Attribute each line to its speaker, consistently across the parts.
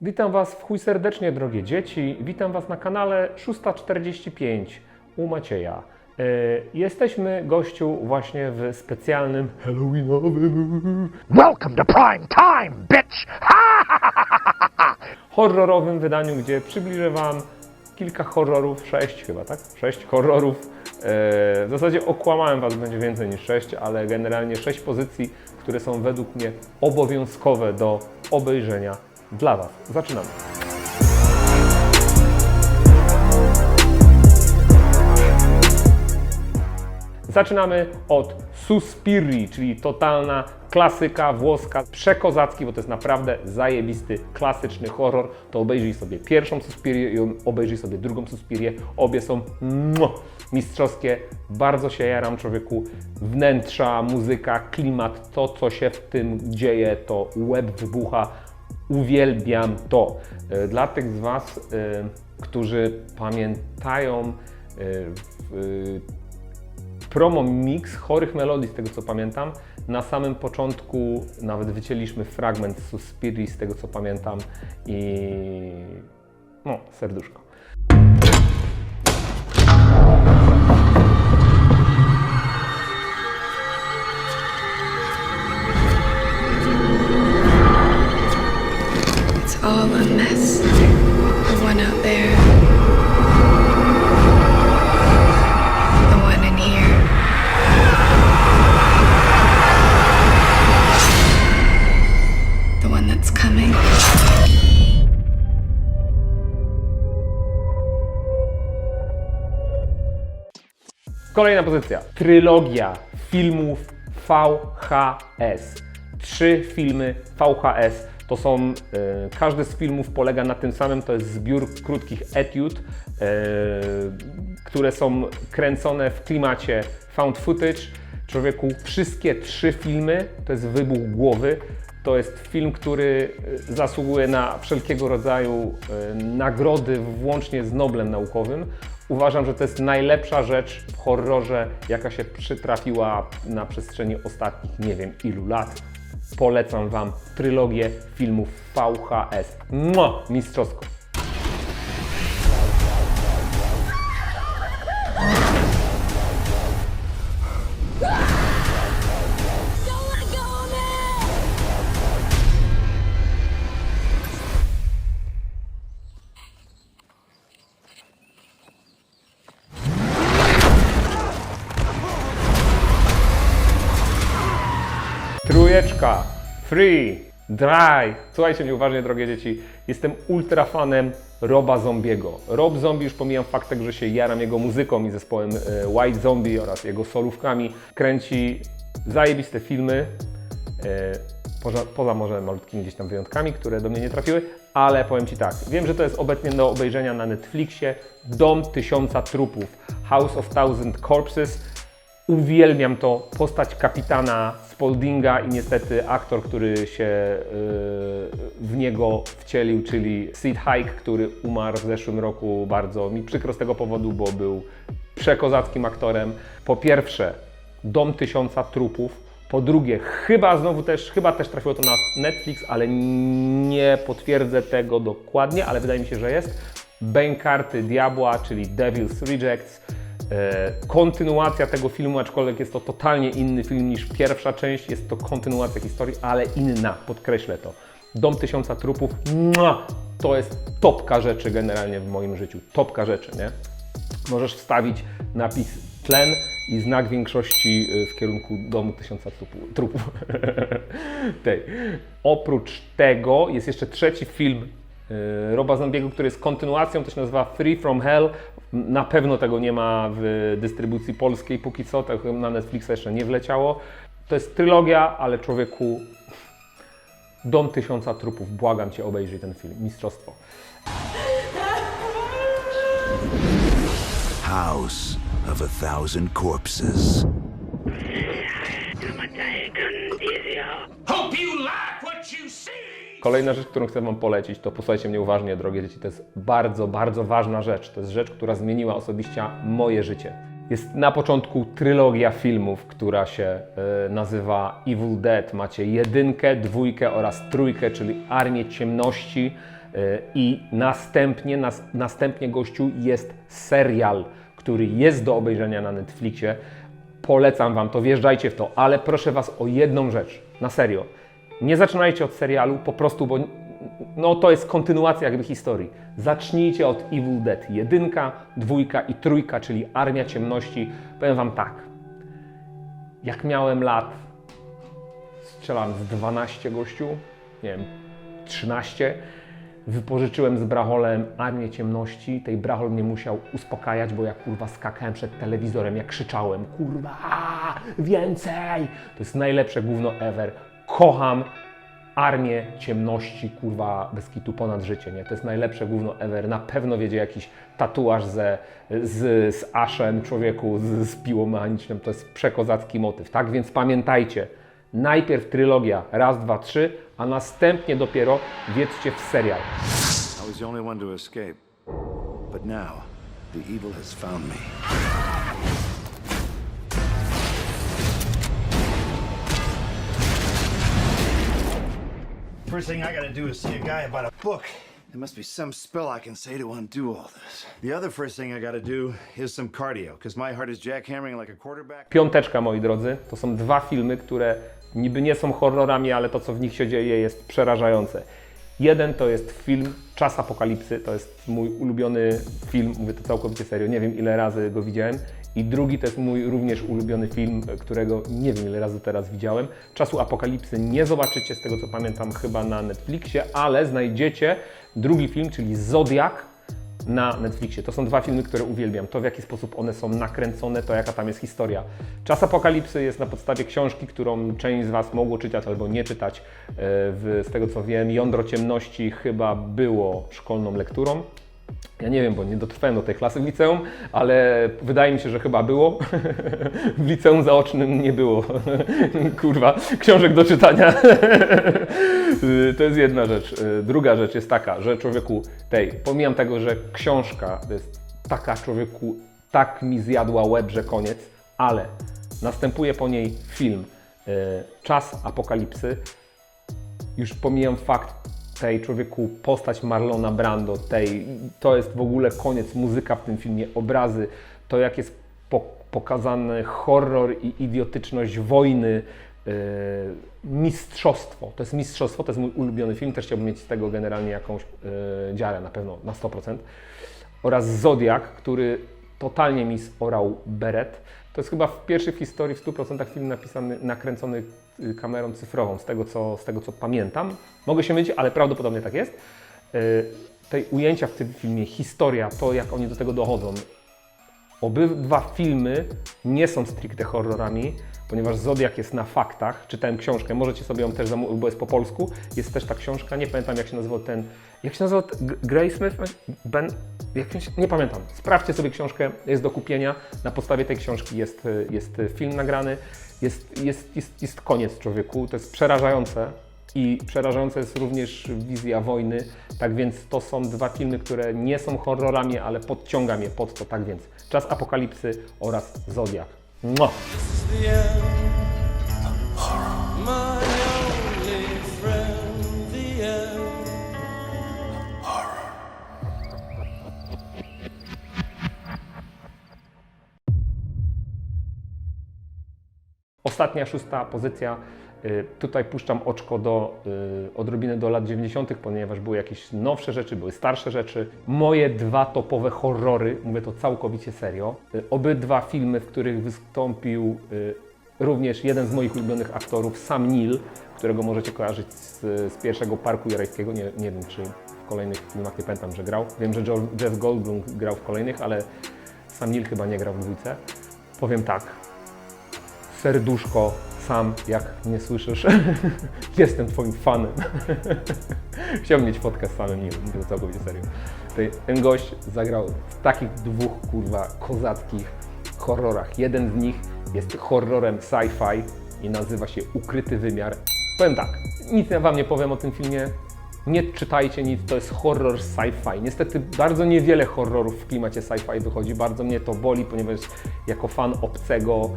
Speaker 1: Witam Was w chuj serdecznie, drogie dzieci. Witam Was na kanale 645 u Macieja. E, Jesteśmy, gościu, właśnie w specjalnym Halloweenowym,
Speaker 2: Welcome to prime time, bitch!
Speaker 1: horrorowym wydaniu, gdzie przybliżę Wam kilka horrorów, sześć chyba, tak? Sześć horrorów. E, W zasadzie okłamałem Was, będzie więcej niż sześć, ale generalnie sześć pozycji, które są według mnie obowiązkowe do obejrzenia dla Was. Zaczynamy. Zaczynamy od Suspiri, czyli totalna klasyka włoska, przekozacki, bo to jest naprawdę zajebisty, klasyczny horror. To obejrzyj sobie pierwszą Suspirię i obejrzyj sobie drugą Suspirię. Obie są mistrzowskie. Bardzo się jaram człowieku. Wnętrza, muzyka, klimat, to co się w tym dzieje, to łeb wybucha. Uwielbiam to. E, Dla tych z Was, e, którzy pamiętają e, promo mix chorych melodii, z tego co pamiętam. Na samym początku nawet wycięliśmy fragment Suspiri, z tego co pamiętam i no, serduszko. Kolejna pozycja. Trylogia filmów VHS. Trzy filmy VHS. To są, e, każdy z filmów polega na tym samym, to jest zbiór krótkich etiud, e, które są kręcone w klimacie found footage. Człowieku, wszystkie trzy filmy to jest wybuch głowy. To jest film, który e, zasługuje na wszelkiego rodzaju nagrody, włącznie z Noblem naukowym. Uważam, że to jest najlepsza rzecz w horrorze, jaka się przytrafiła na przestrzeni ostatnich nie wiem ilu lat. Polecam Wam trylogię filmów VHS. Mua, mistrzowsko. Free, dry. Słuchajcie mnie uważnie, drogie dzieci. Jestem ultra fanem Roba Zombiego. Rob Zombie, już pomijam fakt, że się jaram jego muzyką i zespołem e, White Zombie oraz jego solówkami. Kręci zajebiste filmy. E, Poza, poza może malutkimi gdzieś tam wyjątkami, które do mnie nie trafiły, ale powiem Ci tak, wiem, że to jest obecnie do obejrzenia na Netflixie Dom Tysiąca Trupów, House of Thousand Corpses. Uwielbiam to, postać kapitana Spauldinga i niestety aktor, który się yy, w niego wcielił, czyli Sid Haig, który umarł w zeszłym roku. Bardzo mi przykro z tego powodu, bo był przekozackim aktorem. Po pierwsze, Dom Tysiąca Trupów. Po drugie, chyba znowu też, chyba też trafiło to na Netflix, ale nie potwierdzę tego dokładnie, ale wydaje mi się, że jest. Bękarty Diabła, czyli Devil's Rejects. E, kontynuacja tego filmu, aczkolwiek jest to totalnie inny film niż pierwsza część. Jest to kontynuacja historii, ale inna, podkreślę to. Dom Tysiąca Trupów, to jest topka rzeczy generalnie w moim życiu. Topka rzeczy, nie? Możesz wstawić napis tlen i znak większości y, w kierunku domu tysiąca trupu- trupów. Tej. Oprócz tego jest jeszcze trzeci film y, Roba Zombiego, który jest kontynuacją, to się nazywa Free From Hell. Na pewno tego nie ma w dystrybucji polskiej póki co, tak na Netflixa jeszcze nie wleciało. To jest trylogia, ale człowieku Dom Tysiąca Trupów, błagam Cię, obejrzyj ten film. Mistrzostwo.
Speaker 3: House of a Thousand Corpses.
Speaker 1: Kolejna rzecz, którą chcę Wam polecić, to posłuchajcie mnie uważnie, drogie dzieci, to jest bardzo, bardzo ważna rzecz. To jest rzecz, która zmieniła osobiście moje życie. Jest na początku trylogia filmów, która się e, nazywa Evil Dead. Macie jedynkę, dwójkę oraz trójkę, czyli Armię Ciemności. Y, I następnie, nas, następnie gościu jest serial, który jest do obejrzenia na Netflixie. Polecam Wam to, wjeżdżajcie w to, ale proszę Was o jedną rzecz, na serio. Nie zaczynajcie od serialu, po prostu, bo no, to jest kontynuacja jakby historii. Zacznijcie od Evil Dead. Jedynka, dwójka i trójka, czyli Armia Ciemności. Powiem Wam tak. Jak miałem lat, strzelam z 12 gościu, nie wiem, 13, wypożyczyłem z Bracholem Armię Ciemności. Tej Brachol mnie musiał uspokajać, bo ja kurwa skakałem przed telewizorem, jak krzyczałem, kurwa, więcej! To jest najlepsze gówno ever. Kocham Armię Ciemności, kurwa, bez kitu ponad życie, nie? To jest najlepsze gówno ever. Na pewno wiedzie jakiś tatuaż ze, z, z aszem człowieku, z, z piłą. To jest przekozacki motyw, tak? Więc pamiętajcie, najpierw trylogia, raz, dwa, trzy, a następnie dopiero wiedzcie w serial.
Speaker 4: I was the only one to escape. But now, the evil has found me. First thing I gotta do is see a guy about a book. There must be some spell I can say to undo all this. The other first thing I gotta do is some cardio, because my heart is jackhammering like a quarterback.
Speaker 1: Piąteczka, moi drodzy, to są dwa filmy, które niby nie są horrorami, ale to, co w nich się dzieje, jest przerażające. Jeden to jest film Czas Apokalipsy, to jest mój ulubiony film, mówię to całkowicie serio, nie wiem ile razy go widziałem. I drugi to jest mój również ulubiony film, którego nie wiem ile razy teraz widziałem. Czasu Apokalipsy nie zobaczycie, z tego co pamiętam, chyba na Netflixie, ale znajdziecie drugi film, czyli Zodiak, na Netflixie. To są dwa filmy, które uwielbiam. To, w jaki sposób one są nakręcone, to jaka tam jest historia. Czas Apokalipsy jest na podstawie książki, którą część z Was mogło czytać albo nie czytać. E, z tego co wiem, Jądro Ciemności chyba było szkolną lekturą. Ja nie wiem, bo nie dotrwałem do tej klasy w liceum, ale wydaje mi się, że chyba było. w liceum zaocznym nie było. Kurwa, książek do czytania. To jest jedna rzecz. Druga rzecz jest taka, że człowieku tej, pomijam tego, że książka jest taka człowieku, tak mi zjadła łeb, że koniec, ale następuje po niej film y, Czas Apokalipsy, już pomijam fakt tej człowieku, postać Marlona Brando, tej, to jest w ogóle koniec, muzyka w tym filmie, obrazy, to jak jest po, pokazany horror i idiotyczność wojny, yy, mistrzostwo, to jest mistrzostwo, to jest mój ulubiony film, też chciałbym mieć z tego generalnie jakąś yy, dziarę, na pewno, na 100%, oraz Zodiak, który totalnie mi zorał beret. To jest chyba w pierwszy w historii w 100% film napisany, nakręcony y, kamerą cyfrową, z tego, co, z tego co pamiętam. Mogę się mylić, ale prawdopodobnie tak jest. Y, Tej ujęcia w tym filmie, historia, to jak oni do tego dochodzą. Obydwa filmy nie są stricte horrorami, ponieważ Zodiak jest na faktach. Czytałem książkę, możecie sobie ją też zamówić, bo jest po polsku. Jest też ta książka, nie pamiętam jak się nazywał ten. Jak się nazywał? Gray Smith? Ben? Nie pamiętam. Sprawdźcie sobie książkę, jest do kupienia. Na podstawie tej książki jest, jest film nagrany. Jest, jest, jest, jest koniec człowieku. To jest przerażające. I przerażająca jest również wizja wojny. Tak więc to są dwa filmy, które nie są horrorami, ale podciąga mnie pod to. Tak więc Czas Apokalipsy oraz Zodiak. Mua!
Speaker 5: The end. My only friend, the end.
Speaker 1: Ostatnia, szósta pozycja. Y, Tutaj puszczam oczko do y, odrobiny do lat 90., ponieważ były jakieś nowsze rzeczy, były starsze rzeczy. Moje dwa topowe horrory, mówię to całkowicie serio. Y, Obydwa filmy, w których wystąpił również jeden z moich ulubionych aktorów, Sam Neill, którego możecie kojarzyć z, z pierwszego Parku Jarańskiego. Nie, nie wiem, czy w kolejnych filmach nie pamiętam, że grał. Wiem, że Jeff Goldblum grał w kolejnych, ale Sam Neill chyba nie grał w dwójce. Powiem tak, serduszko, sam, jak nie słyszysz, jestem Twoim fanem. Chciałbym mieć z samym nim, mówię to całkowicie serio. Ten gość zagrał w takich dwóch, kurwa, kozackich horrorach. Jeden z nich jest horrorem sci-fi i nazywa się Ukryty Wymiar. Powiem tak, nic ja Wam nie powiem o tym filmie. Nie czytajcie nic, to jest horror sci-fi. Niestety bardzo niewiele horrorów w klimacie sci-fi wychodzi. Bardzo mnie to boli, ponieważ jako fan obcego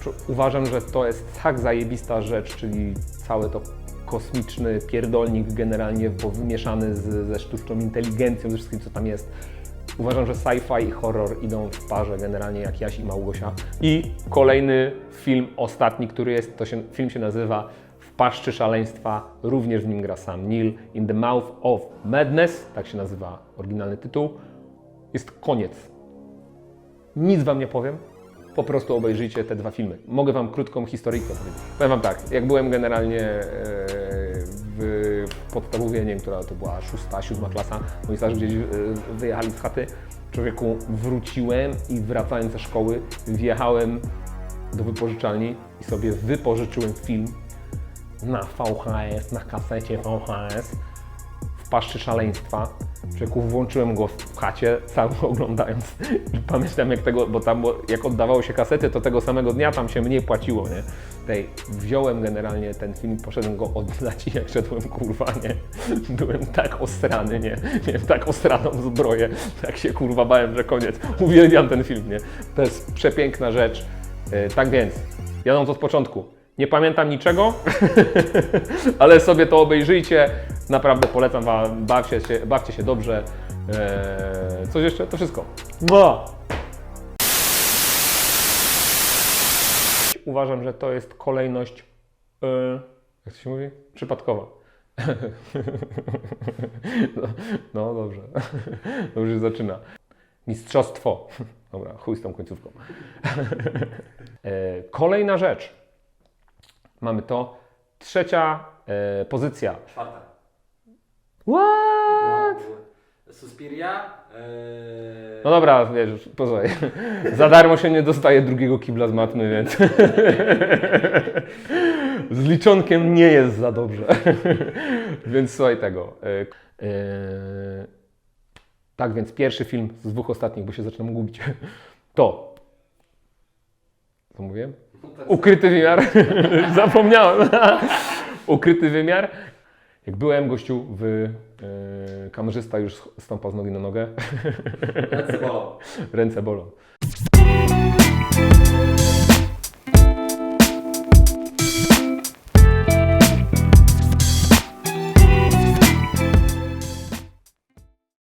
Speaker 1: czu- uważam, że to jest tak zajebista rzecz, czyli całe to kosmiczny pierdolnik generalnie powymieszany z, ze sztuczną inteligencją, ze wszystkim co tam jest. Uważam, że sci-fi i horror idą w parze generalnie jak Jaś i Małgosia. I kolejny film, ostatni, który jest, to się, film się nazywa Paszczy szaleństwa, również w nim gra sam Neil, In the Mouth of Madness, tak się nazywa oryginalny tytuł. Jest koniec. Nic Wam nie powiem, po prostu obejrzyjcie te dwa filmy. Mogę Wam krótką historyjkę powiedzieć. Powiem Wam tak, jak byłem generalnie e, w podstawowie, nie wiem, która to była szósta, siódma klasa, moi starzy gdzieś e, wyjechali z chaty, człowieku wróciłem i wracając ze szkoły wjechałem do wypożyczalni i sobie wypożyczyłem film na VHS, na kasecie VHS w paszczy szaleństwa. Człowieku, włączyłem go w chacie, sam oglądając i pamiętam jak tego, bo tam było- jak oddawało się kasety, to tego samego dnia tam się mniej płaciło, nie? Tej, wziąłem generalnie ten film, poszedłem go oddać i jak szedłem, kurwa, nie? Byłem tak osrany, nie? Miałem tak osraną zbroję, tak się kurwa bałem, że koniec. Uwielbiam ten film, nie? To jest przepiękna rzecz. E, Tak więc, jadąc od początku, nie pamiętam niczego, ale sobie to obejrzyjcie. Naprawdę polecam Wam, bawcie się, bawcie się dobrze. Eee, coś jeszcze? To wszystko. Mua! Uważam, że to jest kolejność, e, jak to się mówi? Przypadkowa. No, no dobrze. Dobrze się zaczyna. Mistrzostwo. Dobra, chuj z tą końcówką. E, Kolejna rzecz. Mamy to. Trzecia e, pozycja.
Speaker 6: Czwarta.
Speaker 1: What?
Speaker 6: Suspiria. Eee...
Speaker 1: No dobra, wiesz, posłuchaj. Za darmo się nie dostaje drugiego kibla z matmy, więc z liczonkiem nie jest za dobrze. więc słuchaj tego. E, e, tak więc pierwszy film z dwóch ostatnich, bo się zaczynam gubić. To. Co mówiłem? Ukryty wymiar. Zapomniałem. Ukryty wymiar. Jak byłem gościu w e, kamerzysta już stąpał z nogi na nogę.
Speaker 6: Ręce bolą.
Speaker 1: Ręce bolą.